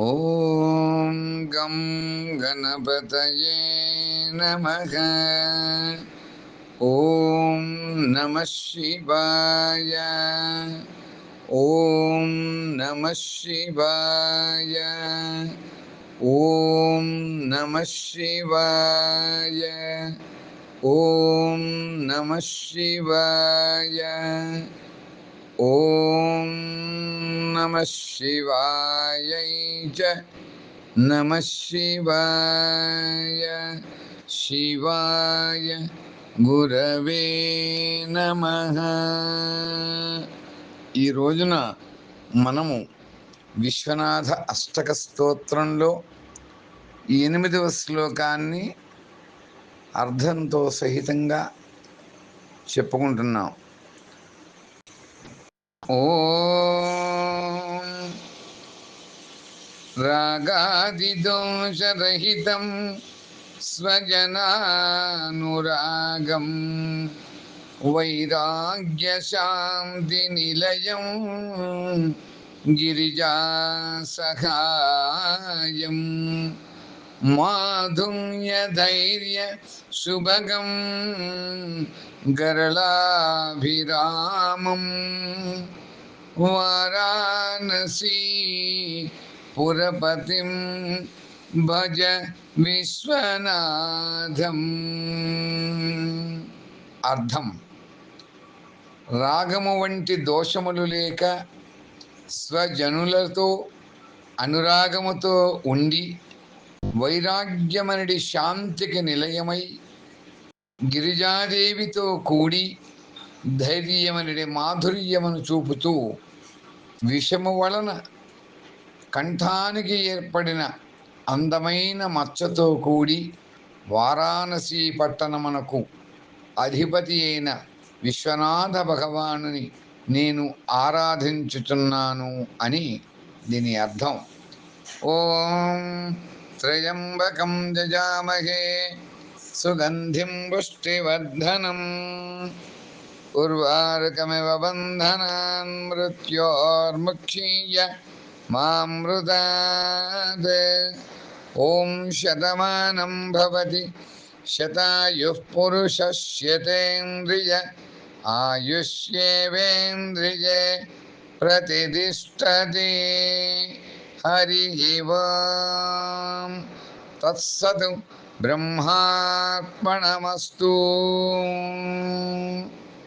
ॐ गं गणपतये नमः। ॐ नमः शिवाय। ॐ नमः शिवाय। ॐ नमः शिवाय। ॐ नमः शिवाय। ॐ नमः शिवायै च नमः शिवाय शिवाय గురవే నమ ఈ రోజున మనము విశ్వనాథ అష్టక స్తోత్రంలో ఎనిమిదవ శ్లోకాన్ని అర్థంతో సహితంగా చెప్పుకుంటున్నాం ఓం रागादिदोषरहितं स्वजनानुरागं वैराग्यशान्तिनिलयं गिरिजासहायं माधुर्यधैर्यशुभगं गरलाभिरामं वाराणसी పురపతిం భజ విశ్వనాథం అర్థం. రాగము వంటి దోషములు లేక స్వజనులతో అనురాగముతో ఉండి వైరాగ్యమనడి శాంతికి నిలయమై గిరిజాదేవితో కూడి ధైర్యమనడి మాధుర్యమును చూపుతూ విషము వలన కంఠానికి ఏర్పడిన అందమైన మచ్చతో కూడి వారాణసీ పట్టణమునకు అధిపతి అయిన విశ్వనాథ భగవానుని నేను ఆరాధించుచున్నాను అని దీని అర్థం. ఓం త్రయంబకం జజామహే సుగంధిం పుష్టివర్ధనం. ఉర్వారుకమివ బంధనాన్ మృత్యోర్ముక్షీయ మామృతాత్ ఓం శతమానం భవతి శతాయుః పురుషస్యతేంద్రియ ఆయుష్యేవేంద్రియే ప్రతిష్టతి హరి ఓం తత్సత్ బ్రహ్మాత్మణమస్తు